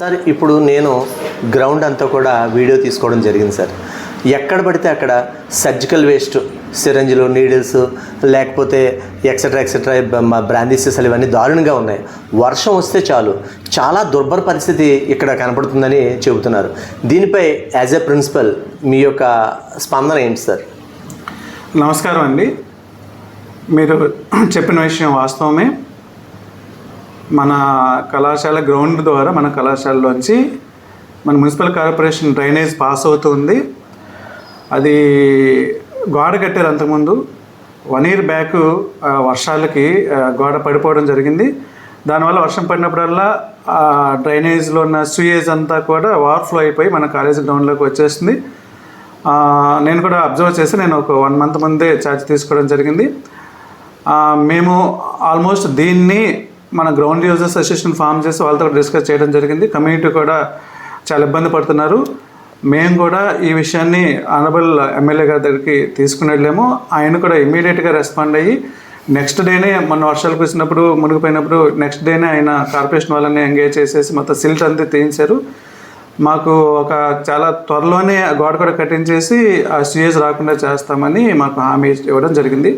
Sir ఇప్పుడు నేను ground అంతా కూడా వీడియో తీసుకోవడం జరిగింది సార్. ఎక్కడ పడితే అక్కడ సర్జికల్ వేస్ట్ సిరంజిలు నీడిల్స్ లేకపోతే ఎక్సెట్రా ఎక్సెట్రా బ్రాందీసెస్ ఇవన్నీ దారుణంగా ఉన్నాయి. వర్షం వస్తే చాలు. చాలా దుర్భర పరిస్థితి ఇక్కడ కనపడుతుందని చెబుతున్నారు. దీనిపై యాజ్ ఎ ప్రిన్సిపల్ మీ యొక్క స్పందన ఏంటి సార్? నమస్కారం అండి. మీరు చెప్పిన విషయం వాస్తవమే. మన కళాశాల గ్రౌండ్ ద్వారా మన కళాశాలలోంచి మన మున్సిపల్ కార్పొరేషన్ డ్రైనేజ్ పాస్ అవుతుంది. అది గోడ కట్టారు అంతకుముందు. వన్ ఇయర్ బ్యాక్ వర్షాలకి గోడ పడిపోవడం జరిగింది. దానివల్ల వర్షం పడినప్పుడల్లా ఆ డ్రైనేజ్లో ఉన్న సూయేజ్ అంతా కూడా ఓవర్ఫ్లో అయిపోయి మన కాలేజ్ గ్రౌండ్లోకి వచ్చేస్తుంది నేను కూడా అబ్జర్వ్ చేసి నేను ఒక వన్ మంత్ ముందే ఛార్జ్ తీసుకోవడం జరిగింది. మేము ఆల్మోస్ట్ దీన్ని మన గ్రౌండ్ యూజర్స్ అసోసియేషన్ ఫామ్ చేసి వాళ్ళతో డిస్కస్ చేయడం జరిగింది. కమ్యూనిటీ కూడా చాలా ఇబ్బంది పడుతున్నారు. మేము కూడా ఈ విషయాన్ని ఆనరబుల్ ఎమ్మెల్యే గారి దగ్గరికి తీసుకుని వెళ్ళాము ఆయన కూడా ఇమీడియట్గా రెస్పాండ్ అయ్యి నెక్స్ట్ డేనే మొన్న వర్షాలు కురిసినప్పుడు మునిగిపోయినప్పుడు నెక్స్ట్ డేనే ఆయన కార్పొరేషన్ వాళ్ళని ఎంగేజ్ చేసేసి మొత్తం సిల్ట్ అంతా తీయించారు. మాకు ఒక చాలా త్వరలోనే ఆ గోడ కూడా కట్టించేసి ఆ సీఎస్ రాకుండా చేస్తామని మాకు హామీ ఇవ్వడం జరిగింది.